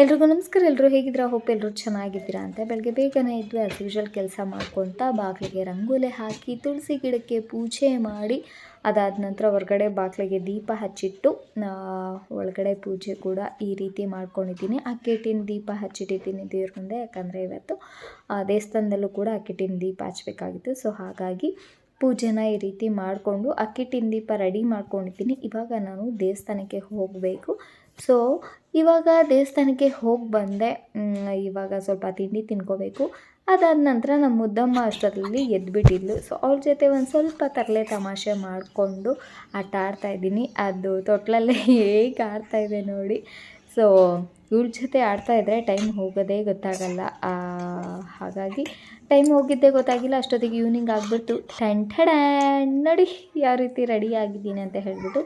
ಎಲ್ರಿಗೂ ನಮಸ್ಕಾರ ಎಲ್ಲರೂ ಹೇಗಿದ್ದೀರಾ? ಹೋಪ್ ಎಲ್ಲರೂ ಚೆನ್ನಾಗಿದ್ದೀರಾ ಅಂತ. ಬೆಳಗ್ಗೆ ಬೇಗನೆ ಇದ್ದು ಆ್ಯಸ್ ಯೂಶಲ್ ಕೆಲಸ ಮಾಡ್ಕೊತ ಬಾಗಿಲಿಗೆ ರಂಗೋಲೆ ಹಾಕಿ, ತುಳಸಿ ಗಿಡಕ್ಕೆ ಪೂಜೆ ಮಾಡಿ, ಅದಾದ ನಂತರ ಹೊರಗಡೆ ಬಾಗಿಲಿಗೆ ದೀಪ ಹಚ್ಚಿಟ್ಟು ಒಳಗಡೆ ಪೂಜೆ ಕೂಡ ಈ ರೀತಿ ಮಾಡ್ಕೊಂಡಿದ್ದೀನಿ. ಅಕ್ಕಿಟ್ಟಿನ ದೀಪ ಹಚ್ಚಿಟ್ಟಿದ್ದೀನಿ ದೇವ್ರ ಮುಂದೆ. ಯಾಕಂದರೆ ಇವತ್ತು ದೇವಸ್ಥಾನದಲ್ಲೂ ಕೂಡ ಅಕ್ಕಿಟ್ಟಿನ ದೀಪ ಹಚ್ಚಬೇಕಾಗಿತ್ತು ಸೊ ಹಾಗಾಗಿ ಪೂಜೆನ ಈ ರೀತಿ ಮಾಡಿಕೊಂಡು ಅಕ್ಕಿಟ್ಟಿನ ದೀಪ ರೆಡಿ ಮಾಡ್ಕೊಂಡಿದ್ದೀನಿ. ಇವಾಗ ನಾನು ದೇವಸ್ಥಾನಕ್ಕೆ ಹೋಗಬೇಕು. ಸೊ ಇವಾಗ ದೇವಸ್ಥಾನಕ್ಕೆ ಹೋಗಿ ಬಂದೆ. ಇವಾಗ ಸ್ವಲ್ಪ ತಿಂಡಿ ತಿನ್ಕೋಬೇಕು. ಅದಾದ ನಂತರ ನಮ್ಮ ಮುದ್ದಮ್ಮ ಅಷ್ಟರಲ್ಲಿ ಎದ್ಬಿಟ್ಟಿದ್ಲು. ಸೊ ಅವ್ರ ಜೊತೆ ಒಂದು ಸ್ವಲ್ಪ ತರಲೆ ತಮಾಷೆ ಮಾಡಿಕೊಂಡು ಆಟ ಆಡ್ತಾಯಿದ್ದೀನಿ ಅದು ತೊಟ್ಲಲ್ಲೇ ಹೇಗೆ ಆಡ್ತಾಯಿದೆ ನೋಡಿ. ಸೊ ಇವ್ಳ ಜೊತೆ ಆಡ್ತಾ ಇದ್ದರೆ ಟೈಮ್ ಹೋಗೋದೇ ಗೊತ್ತಾಗಲ್ಲ. ಹಾಗಾಗಿ ಟೈಮ್ ಹೋಗಿದ್ದೇ ಗೊತ್ತಾಗಿಲ್ಲ. ಅಷ್ಟೊತ್ತಿಗೆ ಈವ್ನಿಂಗ್ ಆಗಿಬಿಡ್ತು. ಟೆನ್ ಆ್ಯಂಡ್ ನೋಡಿ, ಯಾವ ರೀತಿ ರೆಡಿ ಆಗಿದ್ದೀನಿ ಅಂತ ಹೇಳಿಬಿಟ್ಟು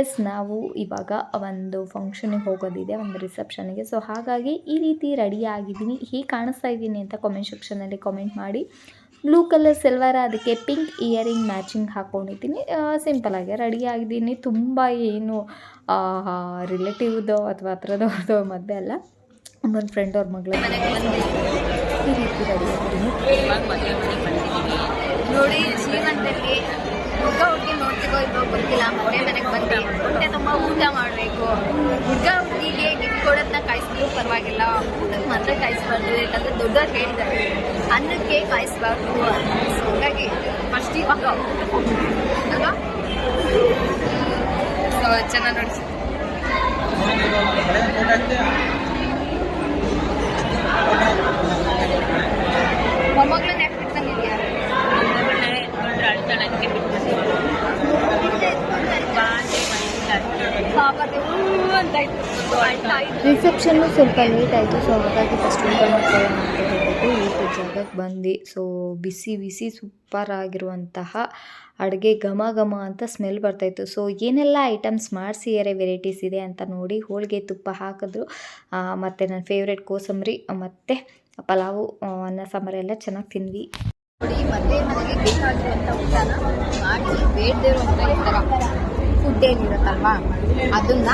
ಎಸ್ ನಾವು ಇವಾಗ ಒಂದು ಫಂಕ್ಷನಿಗೆ ಹೋಗೋದಿದೆ, ಒಂದು ರಿಸೆಪ್ಷನ್ಗೆ ಸೊ ಹಾಗಾಗಿ ಈ ರೀತಿ ರೆಡಿ ಆಗಿದ್ದೀನಿ. ಹೀಗೆ ಕಾಣಿಸ್ತಾ ಇದ್ದೀನಿ ಅಂತ ಕಾಮೆಂಟ್ ಸೆಕ್ಷನಲ್ಲಿ ಕಾಮೆಂಟ್ ಮಾಡಿ. ಬ್ಲೂ ಕಲರ್ ಸಿಲ್ವರ್ ಅದಕ್ಕೆ ಪಿಂಕ್ ಇಯರಿಂಗ್ ಮ್ಯಾಚಿಂಗ್ ಹಾಕ್ಕೊಂಡಿದ್ದೀನಿ ಆಗಿ ರೆಡಿ ಆಗಿದ್ದೀನಿ. ತುಂಬ ಏನು ರಿಲೇಟಿವ್ದೋ ಅಥವಾ ಹತ್ರದವ್ರದ್ದು ಮದುವೆ ಅಲ್ಲ ನನ್ನ ಫ್ರೆಂಡ್ ಅವ್ರ ಮಗಳ ಈ ರೀತಿ ರೆಡಿ ಆಗಿದ್ದೀನಿ. ನೋಡಿ ಜೀವನದಲ್ಲಿ ಹುಡುಗ ಇಲ್ವೋ ಗೊತ್ತಿಲ್ಲ ಮನೆ ಮನೆಗೆ ಬಂದು ಊಟ ಮಾಡಬೇಕು. ಕಾಯಿಸಿದ್ರು ಪರವಾಗಿಲ್ಲ. ಊಟಕ್ಕೆ ಮಾತ್ರ ಕಾಯಿಸ್ಬಾರ್ದು, ಯಾಕಂದ್ರೆ ದೊಡ್ಡವ್ರು ಹೇಳಿದ್ದಾರೆ. ಅನ್ನಕ್ಕೆ ಕಾಯಿಸ್ಬಾರ್ದು ಹಾಗಾಗಿ ಫಸ್ಟ್ ಇವಾಗ ಅಲ್ವಾ ಚೆನ್ನಾಗಿ ನೋಡಿ ರಿಸೆಪ್ಷನ್ನು ಸ್ವಲ್ಪ ಲೇಟ್ ಆಯಿತು ಸೊ ಹಾಗಾಗಿ ಫಸ್ಟ್ ಊಟ ಅಂತ ಹೇಳ್ಬಿಟ್ಟು ಊಟದ ಜಾಗಕ್ಕೆ ಬಂದು ಸೊ ಬಿಸಿ ಬಿಸಿ ಸೂಪರ್ ಆಗಿರುವಂತಹ ಅಡುಗೆ ಘಮ ಘಮ ಅಂತ ಸ್ಮೆಲ್ ಬರ್ತಾಯಿತ್ತು ಸೊ ಏನೆಲ್ಲ ಐಟಮ್ಸ್ ಮಾಡಿಸಿದ್ದಾರೆ ವೆರೈಟೀಸ್ ಇದೆ ಅಂತ ನೋಡಿ ಹೋಳಿಗೆ ತುಪ್ಪ ಹಾಕಿದ್ರು. ಮತ್ತು ನನ್ನ ಫೇವ್ರೆಟ್ ಕೋಸಂಬರಿ, ಮತ್ತು ಪಲಾವು ಅನ್ನ, ಸಾಂಬಾರು ಎಲ್ಲ ಚೆನ್ನಾಗಿ ತಿಂದ್ವಿ. ನೋಡಿ, ಮತ್ತೆ ಮನೆಗೆ ಬೇಕಾಗಿರುವಂಥ ಊಟನ ಮಾಡಿ ಬೇಡದೇ ಇರುವಂಥ ಫುಡ್ ಏನಿರುತ್ತಲ್ವಾ, ಅದನ್ನ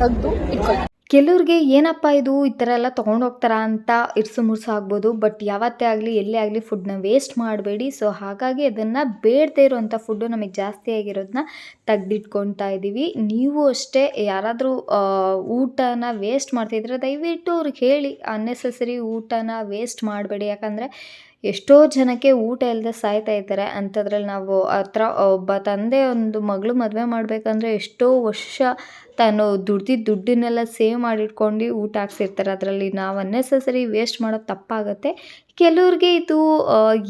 ತೆಗೆದು ಇಟ್ಕೊಳ್ಳಿ ಕೆಲವ್ರಿಗೆ ಏನಪ್ಪ ಇದು ಈ ಥರ ಎಲ್ಲ ತೊಗೊಂಡು ಹೋಗ್ತಾರಾ ಅಂತ ಇರ್ಸು ಮುರ್ಸು ಆಗ್ಬೋದು ಬಟ್ ಯಾವತ್ತೇ ಆಗಲಿ, ಎಲ್ಲೇ ಆಗಲಿ ಫುಡ್ನ ವೇಸ್ಟ್ ಮಾಡಬೇಡಿ. ಸೊ ಹಾಗಾಗಿ ಅದನ್ನು ಬೇಡದೇ ಇರುವಂಥ ಫುಡ್ಡು ನಮಗೆ ಜಾಸ್ತಿ ಆಗಿರೋದನ್ನ ತೆಗ್ದಿಟ್ಕೊತಾ ಇದ್ದೀವಿ ನೀವು ಅಷ್ಟೇ ಯಾರಾದರೂ ಊಟನ ವೇಸ್ಟ್ ಮಾಡ್ತಿದ್ರೆ ದಯವಿಟ್ಟು ಅವ್ರಿಗೆ ಹೇಳಿ. ಅನ್ನೆಸೆಸರಿ ಊಟನ ವೇಸ್ಟ್ ಮಾಡಬೇಡಿ. ಯಾಕಂದರೆ ಎಷ್ಟೋ ಜನಕ್ಕೆ ಊಟ ಇಲ್ಲದೆ ಸಾಯ್ತಾ ಇದ್ದಾರೆ. ಅಂಥದ್ರಲ್ಲಿ ನಾವು ಹತ್ರ ಒಬ್ಬ ತಂದೆ ಒಂದು ಮಗಳು ಮದುವೆ ಮಾಡಬೇಕಂದ್ರೆ ಎಷ್ಟೋ ವರ್ಷ ತಾನು ದುಡ್ದಿದ್ದ ದುಡ್ಡನ್ನೆಲ್ಲ ಸೇವ್ ಮಾಡಿಟ್ಕೊಂಡು ಊಟ ಹಾಕ್ಸಿರ್ತಾರೆ. ಅದರಲ್ಲಿ ನಾವು ಅನ್ನೆಸೆಸರಿ ವೇಸ್ಟ್ ಮಾಡೋದು ತಪ್ಪಾಗುತ್ತೆ. ಕೆಲವ್ರಿಗೆ ಇದು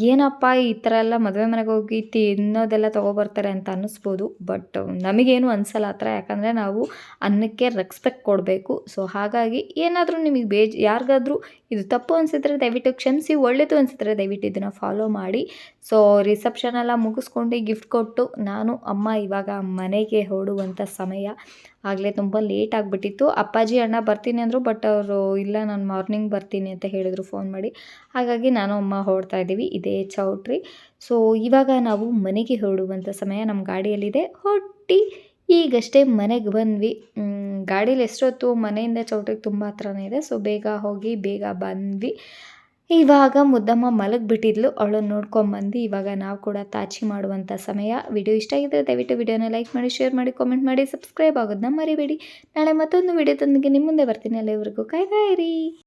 ಏನಪ್ಪ ಈ ಥರ ಎಲ್ಲ ಮದುವೆ ಮನೆಗೆ ಹೋಗಿ ತಿನ್ನೋದೆಲ್ಲ ತೊಗೊಬರ್ತಾರೆ ಅಂತ ಅನ್ನಿಸ್ಬೋದು. ಬಟ್ ನಮಗೇನು ಅನಿಸಲ್ಲ ಆ ಥರ ಯಾಕಂದರೆ ನಾವು ಅನ್ನಕ್ಕೆ ರೆಸ್ಪೆಕ್ಟ್ ಕೊಡಬೇಕು. ಸೊ ಹಾಗಾಗಿ ಏನಾದರೂ ನಿಮಗೆ ಬೇಜ್, ಯಾರಿಗಾದ್ರೂ ಇದು ತಪ್ಪು ಅನಿಸಿದ್ರೆ ದಯವಿಟ್ಟು ಕ್ಷಮಿಸಿ ಒಳ್ಳೆಯದು ಅನಿಸಿದ್ರೆ ದಯವಿಟ್ಟು ಇದನ್ನು ಫಾಲೋ ಮಾಡಿ. ಸೊ ರಿಸೆಪ್ಷನ್ ಎಲ್ಲ ಮುಗಿಸ್ಕೊಂಡು ಗಿಫ್ಟ್ ಕೊಟ್ಟು ನಾನು, ಅಮ್ಮ ಇವಾಗ ಮನೆಗೆ ಹೊರಡುವಂಥ ಸಮಯ. ಆಗಲೇ ತುಂಬ ಲೇಟ್ ಆಗಿಬಿಟ್ಟಿತ್ತು. ಅಪ್ಪಾಜಿ ಅಣ್ಣ ಬರ್ತೀನಿ ಅಂದರು ಬಟ್ ಅವರು ಇಲ್ಲ, ನಾನು ಮಾರ್ನಿಂಗ್ ಬರ್ತೀನಿ ಅಂತ ಹೇಳಿದರು ಫೋನ್ ಮಾಡಿ. ಹಾಗಾಗಿ ನಾನು ಅಮ್ಮ ಹೊರಡ್ತಾ ಇದ್ದೀವಿ, ಇದೇ ಚೌಟ್ರಿ. ಸೊ ಇವಾಗ ನಾವು ಮನೆಗೆ ಹೊರಡುವಂಥ ಸಮಯ ನಮ್ಮ ಗಾಡಿಯಲ್ಲಿದೆ. ಹೊಟ್ಟಿ, ಈಗಷ್ಟೇ ಮನೆಗೆ ಬಂದ್ವಿ. ಗಾಡೀಲಿ ಎಷ್ಟೊತ್ತು? ಮನೆಯಿಂದ ಚೌಟ್ರಿಗೆ ತುಂಬ ಹತ್ರನೇ ಇದೆ. ಸೊ ಬೇಗ ಹೋಗಿ, ಬೇಗ ಬಂದ್ವಿ. ಇವಾಗ ಮುದ್ದಮ್ಮ ಮಲಗಿಬಿಟ್ಟಿದ್ಲು. ಅವಳನ್ನು ನೋಡ್ಕೊಂಬಂದು ಇವಾಗ ನಾವು ಕೂಡ ತಾಚಿ ಮಾಡುವಂಥ ಸಮಯ. ವಿಡಿಯೋ ಇಷ್ಟ ಆಗಿದ್ದರೆ ದಯವಿಟ್ಟು ವಿಡಿಯೋನ ಲೈಕ್ ಮಾಡಿ, ಶೇರ್ ಮಾಡಿ, ಕಾಮೆಂಟ್ ಮಾಡಿ, ಸಬ್ಸ್ಕ್ರೈಬ್ ಆಗೋದನ್ನ ಮರಿಬೇಡಿ. ನಾಳೆ ಮತ್ತೊಂದು ವಿಡಿಯೋದೊಂದಿಗೆ ನಿಮ್ಮ ಮುಂದೆ ಬರ್ತೀನಿ. ಅಲ್ಲಿವರೆಗೂ ಕಾಯ್ತಾ ಇರಿ.